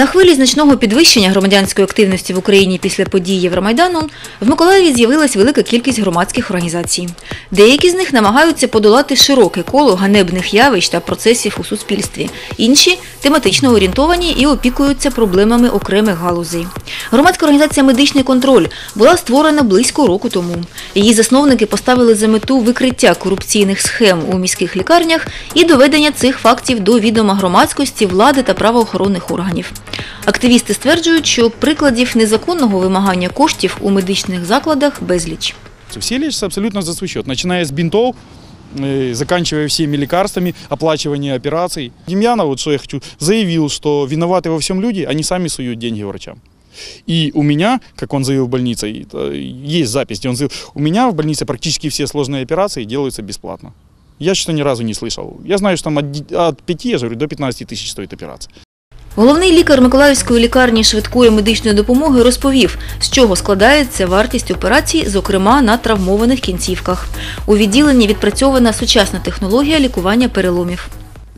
На хвилі значного підвищення громадянської активності в Україні після подій Євромайдану в Миколаєві з'явилась велика кількість громадських організацій. Деякі з них намагаються подолати широке коло ганебних явищ та процесів у суспільстві. Інші тематично орієнтовані і опікуються проблемами окремих галузей. Громадська організація «Медичний контроль» була створена близько року тому. Її засновники поставили за мету викриття корупційних схем у міських лікарнях і доведення цих фактів до відома громадськості, влади та правоохоронних органів. Активісти стверджують, що прикладів незаконного вимагання коштів у медичних закладах безліч. Все лечатся абсолютно за свой счет, начиная с бинтов, э, заканчивая всеми лекарствами, оплачивание операций. Демьянов, вот что я хочу, заявил, что виноваты во всем люди, они сами суют деньги врачам. И у меня, как он заявил в больнице, и, э, есть запись, где он заявил, у меня в больнице практически все сложные операции делаются бесплатно. Я что-то ни разу не слышал. Я знаю, что там от, ди- от 5, я же говорю, до 15 тысяч стоит операция. Головний лікар Миколаївської лікарні швидкої медичної допомоги розповів, з чого складається вартість операцій, зокрема на травмованих кінцівках. У відділенні відпрацьована сучасна технологія лікування переломів.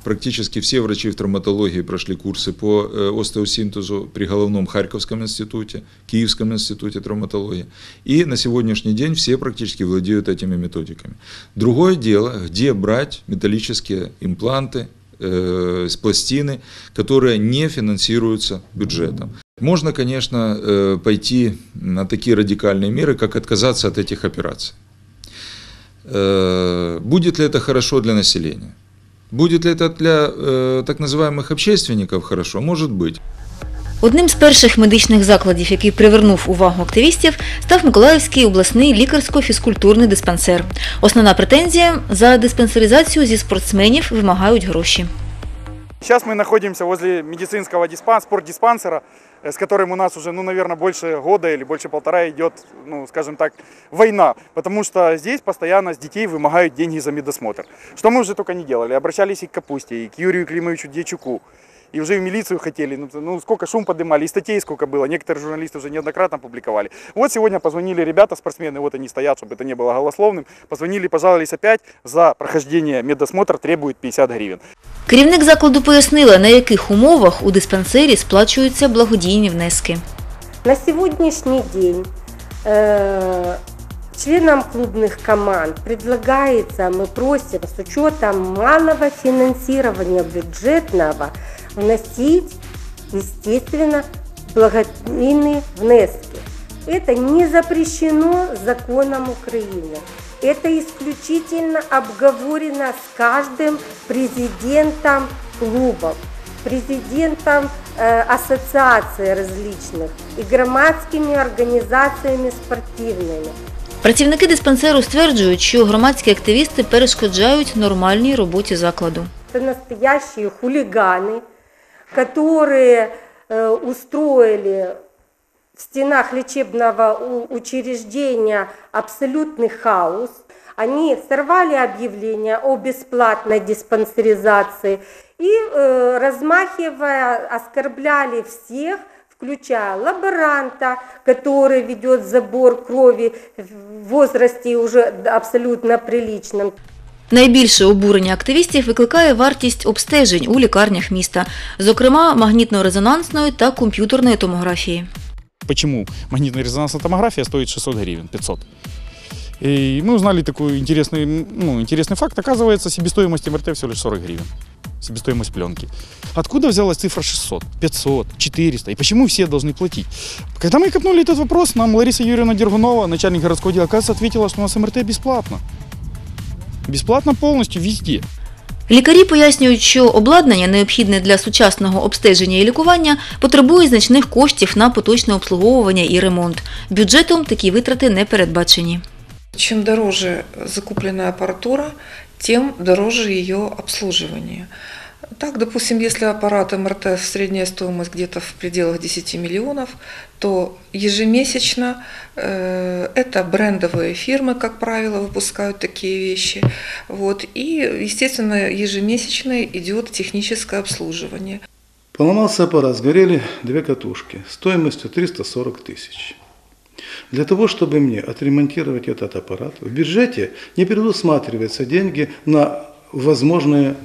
Практически все врачи в травматологии прошли курсы по э, остеосинтезу при головном Харьковском институте, Киевском институте травматологии. И на сегодняшний день все практически владеют этими методиками. Другое дело, где брать металлические импланты, э, С пластины, которые не финансируются бюджетом. Можно, конечно, э, пойти на такие радикальные меры, как отказаться от этих операций. Э, Будет ли это хорошо для населения? Будет ли это для э, так называемых общественников хорошо? Может быть. Одним з перших медичних закладів, який привернув увагу активістів, став Миколаївський обласний лікарсько-фізкультурний диспансер. Основна претензія – за диспансеризацію зі спортсменів вимагають гроші. Сейчас мы находимся возле медицинского диспан, спортдиспансера, э, с которым у нас уже, ну, наверное, больше года или больше полтора идет, ну, скажем так, война. Потому что здесь постоянно с детей вымогают деньги за медосмотр. Что мы уже только не делали. Обращались и к Капусте, и к Юрию Климовичу Дьячуку. И уже в милицию хотели, ну, ну сколько шум поднимали, и статей сколько было, некоторые журналисты уже неоднократно публиковали. Вот сегодня позвонили ребята, спортсмены, вот они стоят, чтобы это не было голословным, позвонили, пожаловались опять, за прохождение медосмотра требуют 50 гривен. Керівник закладу пояснила, на яких умовах у диспансері сплачуються благодійні внески. На сегодняшний день э, членам клубных команд предлагается, мы просим с учетом малого финансирования бюджетного вносить, естественно, благодійные внески. Это не запрещено законом Украины. Это исключительно обговорено с каждым президентом клубов, президентом э, ассоциаций различных и громадскими организациями спортивными. Працівники диспансеру стверджують, що громадські активісти перешкоджають нормальній роботі закладу. Это настоящие хулиганы, которые э, устроили в стенах лечебного учреждения абсолютный хаос. Они сорвали объявление о бесплатной диспансеризации и, э, размахивая, оскорбляли всех, включая лаборанта, который ведет забор крови в возрасте уже абсолютно приличном, Найбільше обурення активістів викликає вартість обстежень у лікарнях міста, зокрема магнітно-резонансної та комп'ютерної томографії. Почему магнитно-резонансная томография стоит 600 гривен, 500? И мы узнали такой интересный, ну, интересный факт. Оказывается, себестоимость МРТ всего лишь 40 гривен. Себестоимость пленки. Откуда взялась цифра 600, 500, 400? И почему все должны платить? Когда мы копнули этот вопрос, нам Лариса Юрьевна Дергунова, начальник городского дела, оказывается, ответила, что у нас МРТ бесплатно. Бесплатно повністю везде. Лікарі пояснюють, що обладнання, необхідне для сучасного обстеження і лікування, потребує значних коштів на поточне обслуговування і ремонт. Бюджетом такі витрати не передбачені. Чим дороже закуплена апаратура, тим дороже її обслуживание. Так, допустим, если аппарат МРТ средняя стоимость где-то в пределах 10 миллионов, то ежемесячно э, это брендовые фирмы, как правило, выпускают такие вещи. Вот, и, естественно, ежемесячно идет техническое обслуживание. Поломался аппарат, сгорели две катушки стоимостью 340 тысяч. Для того, чтобы мне отремонтировать этот аппарат, в бюджете не предусматриваются деньги на возможные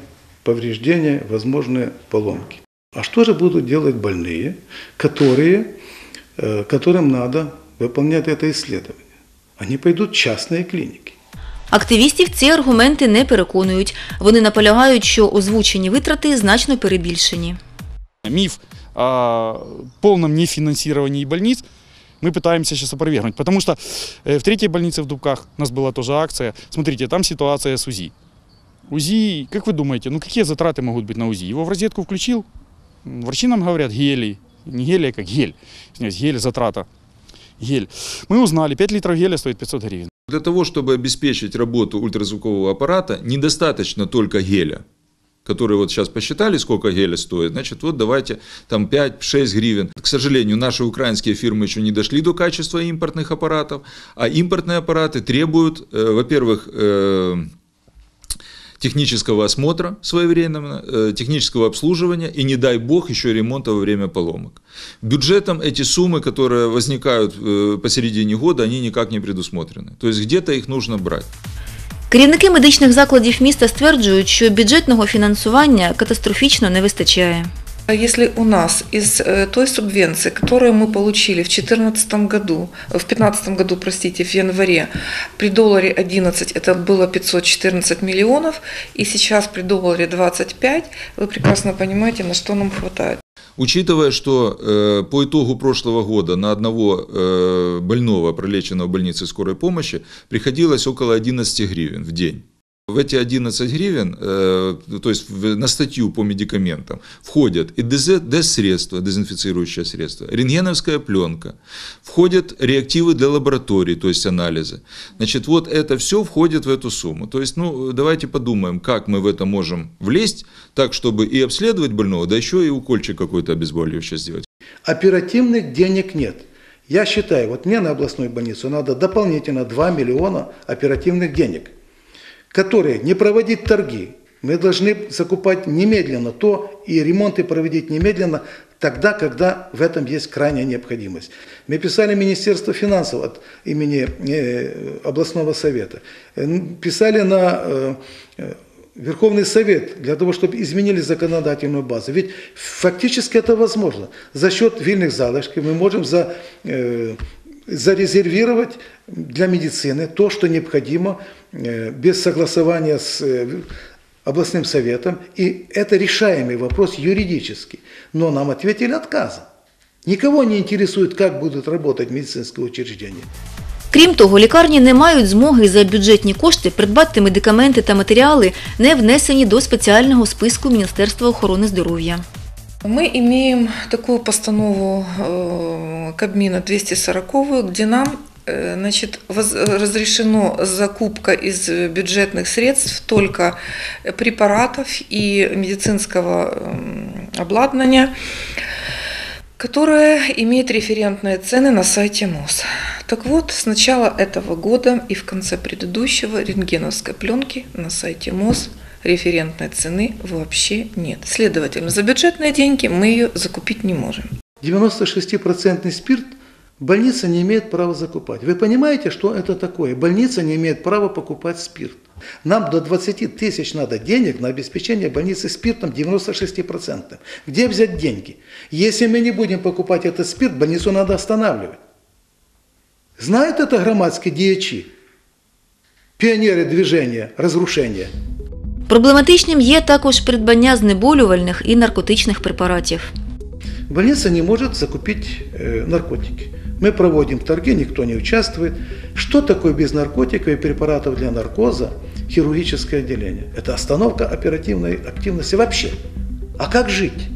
повреждения, возможные поломки. А что же будут делать больные, которые, э, которым надо выполнять это исследование? Они пойдут в частные клиники. Активістів ці аргументи не переконують. Вони наполягають, що озвучені витрати значно перебільшені. Миф о полном нефинансировании больниц мы пытаемся сейчас опровергнуть. Потому что э, в третьей больнице в Дубках у нас была тоже акция. Смотрите, там ситуация с УЗИ. УЗИ, как вы думаете, ну какие затраты могут быть на УЗИ? Его в розетку включил? Врачи нам говорят гелий. Не гелий, а как гель. Гель затрата. Гель. Мы узнали, 5 литров геля стоит 500 гривен. Для того, чтобы обеспечить работу ультразвукового аппарата, недостаточно только геля, который вот сейчас посчитали, сколько геля стоит, значит, вот давайте там 5-6 гривен. К сожалению, наши украинские фирмы еще не дошли до качества импортных аппаратов, а импортные аппараты требуют, э, во-первых, э, технического осмотра своевременно, э, технического обслуживания и, не дай бог, еще ремонта во время поломок. Бюджетом эти суммы, которые возникают э, посередине года, они никак не предусмотрены. То есть где-то их нужно брать. Керівники медичних закладів міста стверджують, що бюджетного фінансування катастрофічно не вистачає. А Если у нас из э, той субвенции, которую мы получили в 2014 году, в 2015 году, простите, в январе, при долларе 11 это было 514 миллионов, и сейчас при долларе 25, вы прекрасно понимаете, на что нам хватает. Учитывая, что э, по итогу прошлого года на одного э, больного, пролеченного в больнице скорой помощи, приходилось около 11 гривен в день. В эти 11 гривен, э, то есть на статью по медикаментам, входят и ДЗ, ДЭС-средства, дезинфицирующее средство, рентгеновская пленка, входят реактивы для лабораторий, то есть анализы. Значит, вот это все входит в эту сумму. То есть, ну, давайте подумаем, как мы в это можем влезть, так, чтобы и обследовать больного, да еще и укольчик какой-то обезболивающий сделать. Оперативных денег нет. Я считаю, вот мне на областную больницу надо дополнительно 2 миллиона оперативных денег, которые не проводить торги. Мы должны закупать немедленно то и ремонты проводить немедленно тогда, когда в этом есть крайняя необходимость. Мы писали Министерство финансов от имени э, областного совета, Э, писали на э, Верховный Совет для того, чтобы изменили законодательную базу. Ведь фактически это возможно. За счет вильных залишков мы можем за, зарезервировать для медицины то, что необходимо э, без согласования с э, областным советом. И это решаемый вопрос юридически. Но нам ответили отказом. Никого не интересует, как будут работать медицинские учреждения. Крім того, лікарні не мають змоги за бюджетні кошти придбати медикаменти та матеріали, не внесені до спеціального списку Міністерства охорони здоров'я. Мы имеем такую постанову э, Кабмина 240, где нам э, значит, разрешено закупка из бюджетных средств только препаратов и медицинского м, обладнания, которое имеет референтные цены на сайте МОЗ. Так вот, с начала этого года и в конце предыдущего рентгеновской пленки на сайте МОЗ референтной цены вообще нет. Следовательно, за бюджетные деньги мы ее закупить не можем. 96% спирт больница не имеет права закупать. Вы понимаете, что это такое? Больница не имеет права покупать спирт. Нам до 20 тысяч надо денег на обеспечение больницы спиртом 96%. Где взять деньги? Если мы не будем покупать этот спирт, больницу надо останавливать. Знают это громадские діячі? Піонери движения разрушения. Проблематичним є також придбання знеболювальних і наркотичних препаратів. Больница не может закупить э, наркотики. Мы проводим торги, никто не участвует. Что такое без наркотиков и препаратов для наркоза хирургическое отделение? Это остановка оперативной активности вообще. А как жить?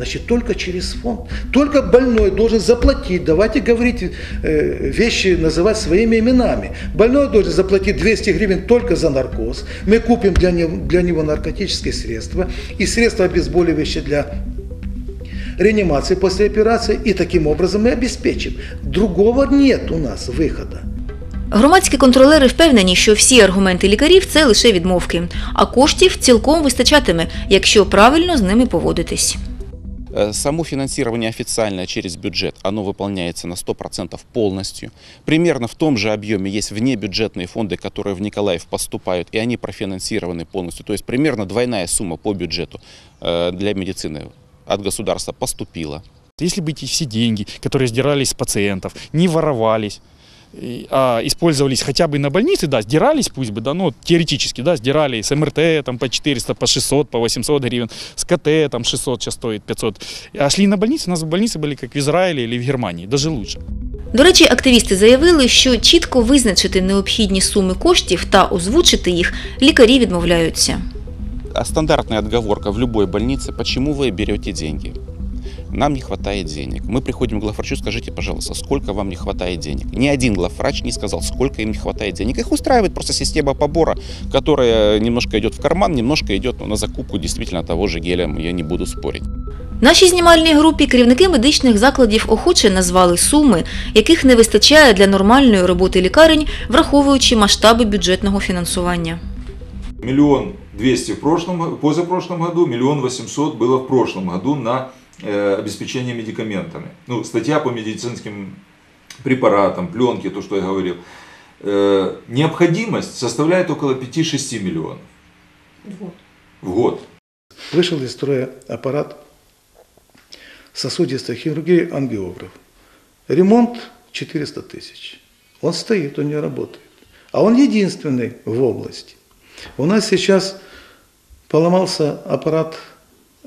Значит, только через фонд. Только больной должен заплатить. Давайте говорить э, вещи, называть своими именами. Больной должен заплатить 200 гривен только за наркоз. Мы купим для него, для него наркотические средства и средства обезболивающие для реанимации после операции, и таким образом мы обеспечим. Другого нет у нас выхода. Громадські контролери впевнені, що всі аргументи лікарів це лише відмовки, а коштів цілком вистачатиме, якщо правильно з ними поводитись. Э, Само финансирование официальное через бюджет, оно выполняется на 100% полностью. Примерно в том же объеме есть внебюджетные фонды, которые в Николаев поступают, и они профинансированы полностью. То есть примерно двойная сумма по бюджету э, для медицины от государства поступило. Если бы эти все деньги, которые сдирались с пациентов, не воровались, а использовались хотя бы на больницы, да, сдирались пусть бы, да, ну, теоретически, да, сдирали с МРТ там по 400, по 600, по 800 гривен, с КТ там 600 сейчас стоит, 500, а шли на больницы, у нас больницы были как в Израиле или в Германии, даже лучше. До речі, активісти заявили, що чітко визначити необхідні суми коштів та озвучити їх лікарі відмовляються. А стандартная отговорка в любой больнице, почему вы берете деньги? Нам не хватает денег. Мы приходим к главврачу, скажите, пожалуйста, сколько вам не хватает денег? Ни один главврач не сказал, сколько им не хватает денег. Их устраивает просто система побора, которая немножко идет в карман, немножко идет ну, на закупку действительно того же геля, я не буду спорить. Нашій знімальній групі керівники медичних закладів охоче назвали суми, яких не вистачає для нормальної роботи лікарень, враховуючи масштаби бюджетного фінансування. Миллион двести в прошлом, го- позапрошлом году, миллион восемьсот было в прошлом году на э, обеспечение медикаментами. Ну, статья по медицинским препаратам, пленке, то, что я говорил. Э, необходимость составляет около 5-6 миллионов в год. Вышел из строя аппарат сосудистой хирургии ангиограф. Ремонт 400 тысяч. Он стоит, он не работает. А он единственный в области. У нас сейчас поломался аппарат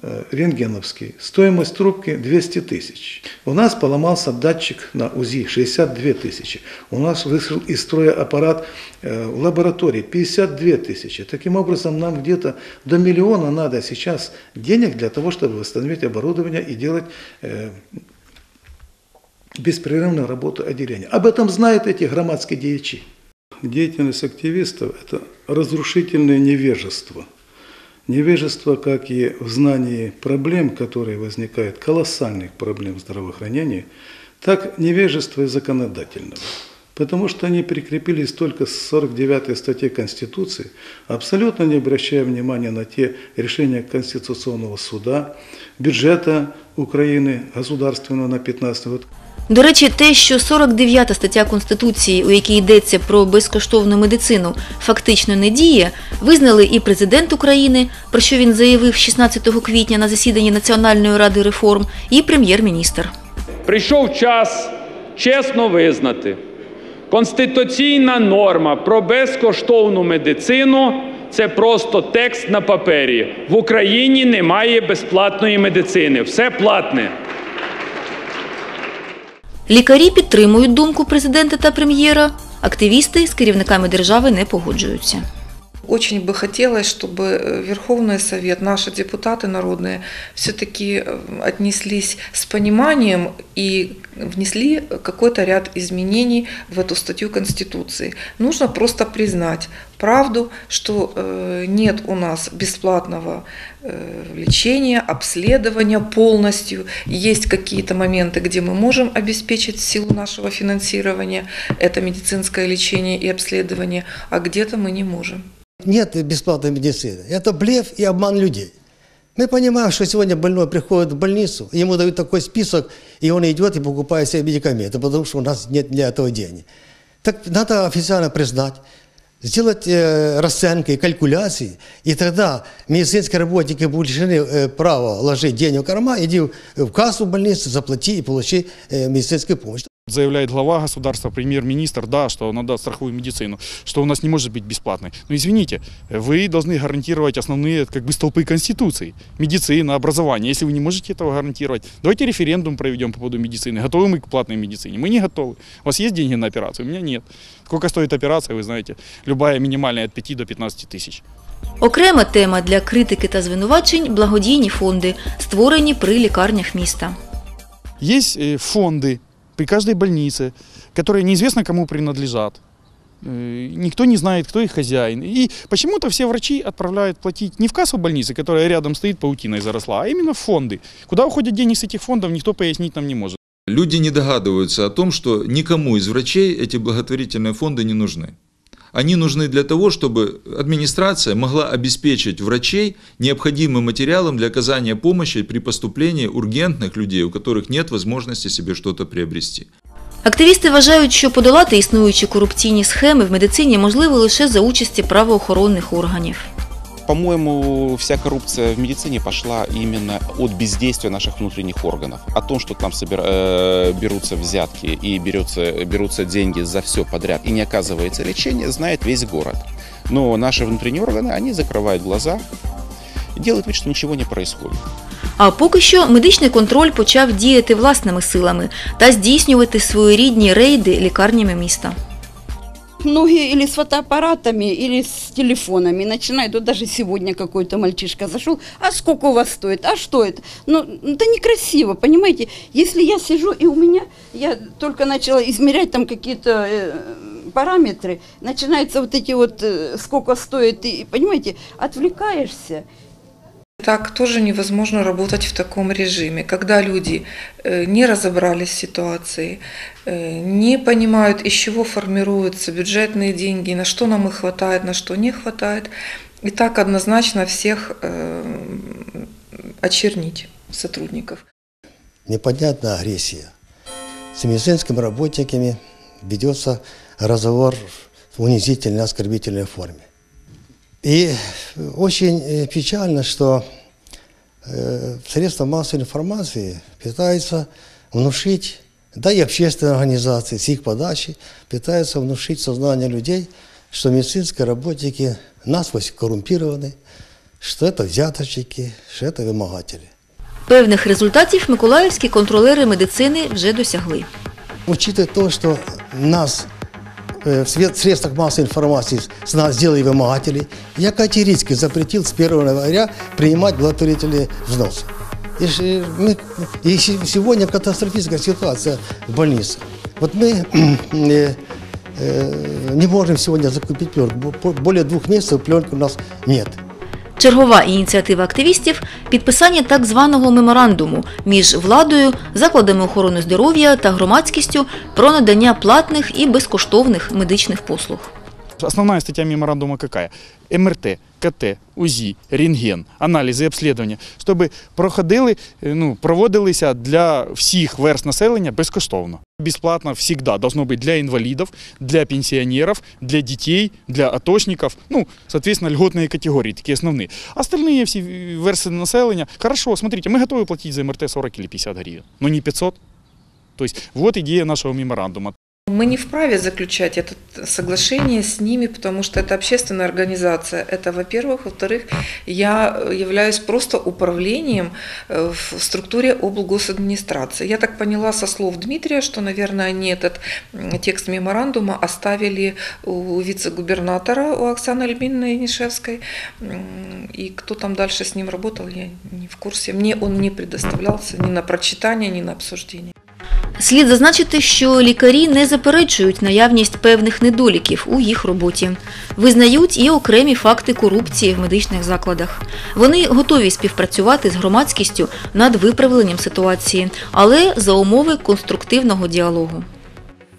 рентгеновский. Стоимость трубки 200 тысяч. У нас поломался датчик на УЗИ 62 тысячи. У нас вышел из строя аппарат э, в лаборатории 52 тысячи. Таким образом, нам где-то до миллиона надо сейчас денег для того, чтобы восстановить оборудование и делать э, беспрерывную работу отделения. Об этом знают эти громадские дьячи. Деятельность активистов – это разрушительное невежество. Невежество как и в знании проблем, которые возникают, колоссальных проблем здравоохранения, так невежество и законодательного. Потому что они прикрепились только с 49 статьи Конституции, абсолютно не обращая внимания на те решения Конституционного суда, бюджета Украины государственного на 15 год, До речі, те, що 49 стаття Конституції, у якій йдеться про безкоштовну медицину, фактично не діє, визнали і президент України, про що він заявив 16 квітня на засіданні Національної ради реформ, і прем'єр-міністр. Прийшов час чесно визнати, конституційна норма про безкоштовну медицину це просто текст на папері. В Україні немає безплатної медицини, все платне. Лікарі підтримують думку президента та прем'єра. Активісти з керівниками держави не погоджуються. Очень бы хотелось, чтобы э, Верховный Совет, наши депутаты народные, все-таки отнеслись с пониманием и внесли какой-то ряд изменений в эту статью Конституции. Нужно просто признать правду, что э, нет у нас бесплатного э, лечения, обследования полностью. Есть какие-то моменты, где мы можем обеспечить силу нашего финансирования это медицинское лечение и обследование, а где-то мы не можем. Нет бесплатной медицины. Это блеф и обман людей. Мы понимаем, что сегодня больной приходит в больницу, ему дают такой список, и он идет и покупает себе медикаменты, потому что у нас нет для этого денег. Так надо официально признать, сделать э, расценки калькуляции, и тогда медицинские работники будут лишены э, права ложить денег в карман, иди в кассу больницы, заплати и получи э, медицинскую помощь. Заявляет глава государства, премьер-министр, да, что надо страховую медицину, что у нас не может быть бесплатной. Но извините, вы должны гарантировать основные как бы столпы Конституции. Медицина, образование. Если вы не можете этого гарантировать, давайте референдум проведем по поводу медицины. Готовы мы к платной медицине? Мы не готовы. У вас есть деньги на операцию? У меня нет. Сколько стоит операция, вы знаете. Любая минимальная от 5 до 15 тысяч. Окрема тема для критики та звинувачень благодійні фонди, створені при лікарнях міста. Есть э, фонды При каждой больнице, которые неизвестно кому принадлежат. Э, Никто не знает, кто их хозяин. И почему-то все врачи отправляют платить не в кассу больницы, которая рядом стоит паутиной заросла, а именно в фонды. Куда уходят деньги с этих фондов, никто пояснить нам не может. Люди не догадываются о том, что никому из врачей эти благотворительные фонды не нужны. Они нужны для того, чтобы администрация могла обеспечить врачей необходимым материалом для оказания помощи при поступлении ургентных людей, у которых нет возможности себе что-то приобрести. Активісти вважають, що подолати існуючі корупційні схеми в медицині можливо лише за участі правоохоронних органів. По-моему, вся коррупция в медицине пошла именно от бездействия наших внутренних органов. О том, что там собира- э, берутся взятки и берется, берутся деньги за все подряд и не оказывается лечение, знает весь город. Но наши внутренние органы, они закрывают глаза и делают вид, что ничего не происходит. А поки що медичний контроль почав діяти власними силами та здійснювати своєрідні рейди лікарнями міста. Многие или с фотоаппаратами, или с телефонами начинают. Вот даже сегодня какой-то мальчишка зашел, а сколько у вас стоит, а что это? Ну, это некрасиво, понимаете? Если я сижу и у меня, я только начала измерять там какие-то э, параметры, начинаются вот эти вот, э, сколько стоит, и, понимаете, отвлекаешься. Так тоже невозможно работать в таком режиме, когда люди э, не разобрались в ситуации, э, не понимают, из чего формируются бюджетные деньги, на что нам их хватает, на что не хватает. И так однозначно всех э, очернить сотрудников. непонятная агрессия. С медицинскими работниками ведется разговор в унизительной, оскорбительной форме. И очень э, печально, что э, средства массовой информации пытаются внушить, да и общественные организации с их подачи пытаются внушить в сознание людей, что медицинские работники насквозь коррумпированы, что это взяточники, что это вымогатели. Певних результатів миколаївські контролери медицини вже досягли. Учитывая то, что нас э, в средствах массовой информации сделали вымогатели, я категорически запретил с 1 января принимать благотворительные взносы. И, э, мы- и се- сегодня катастрофическая ситуация в больнице. Вот мы э, э, не можем сегодня закупить пленку. Более двух месяцев пленки у нас нет. Чергова ініціатива активістів підписання так званого меморандуму між владою, закладами охорони здоров'я та громадськістю про надання платних і безкоштовних медичних послуг. Основная статья меморандума какая? МРТ, КТ, УЗИ, рентген, аналізи, обслідування, щоб проходили, е, ну, проводилися для всіх верст населення безкоштовно. Бесплатно всегда должно быть для инвалидов, для пенсионеров, для детей, для атошников, ну, соответственно, льготные категории, такие основные. Остальные все версии населения, хорошо, смотрите, мы готовы платить за МРТ 40 или 50 гривен, но не 500. То есть вот идея нашего меморандума. Мы не вправе заключать это соглашение с ними, потому что это общественная организация. Это, во-первых. Во-вторых, я являюсь просто управлением э, в структуре облгосадминистрации. Я так поняла со слов Дмитрия, что, наверное, они этот текст меморандума оставили у вице-губернатора, у Оксаны Альбиновны Янишевской. И кто там дальше с ним работал, я не в курсе. Мне он не предоставлялся ни на прочитание, ни на обсуждение. Слід зазначити, що лікарі не заперечують наявність певних недоліків у їх роботі. Визнають і окремі факти корупції в медичних закладах. Вони готові співпрацювати з громадськістю над виправленням ситуації, але за умови конструктивного діалогу.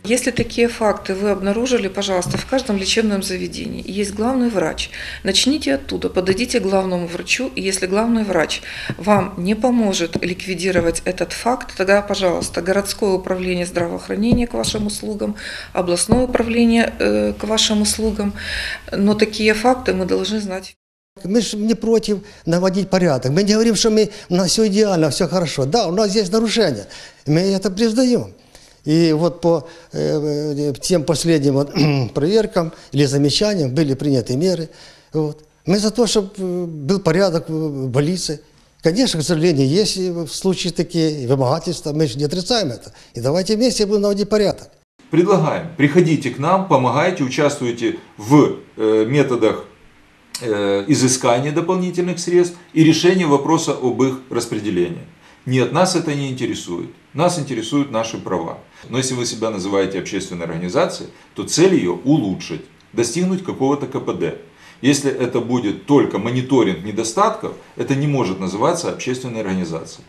Если такие факты вы обнаружили, пожалуйста, в каждом лечебном заведении есть главный врач. Начните оттуда, подойдите к главному врачу, и если главный врач вам не поможет ликвидировать этот факт, тогда, пожалуйста, городское управление здравоохранения к вашим услугам, областное управление э, к вашим услугам. Но такие факты мы должны знать. Мы же не против наводить порядок. Мы не говорим, что мы, у нас все идеально, все хорошо. Да, у нас есть нарушения. Мы это признаем. И вот по э, э, тем последним вот, проверкам или замечаниям были приняты меры. Вот. Мы за то, чтобы был порядок в больнице. Конечно, к сожалению, есть в случае такие вымогательства, мы же не отрицаем это. И давайте вместе будем наводить порядок. Предлагаем, приходите к нам, помогайте, участвуйте в э, методах э, изыскания дополнительных средств и решения вопроса об их распределении. Нет, нас это не интересует. Нас интересуют наши права. Но если вы себя называете общественной организацией, то цель ее улучшить, достигнуть какого-то КПД. Если это будет только мониторинг недостатков, это не может называться общественной организацией.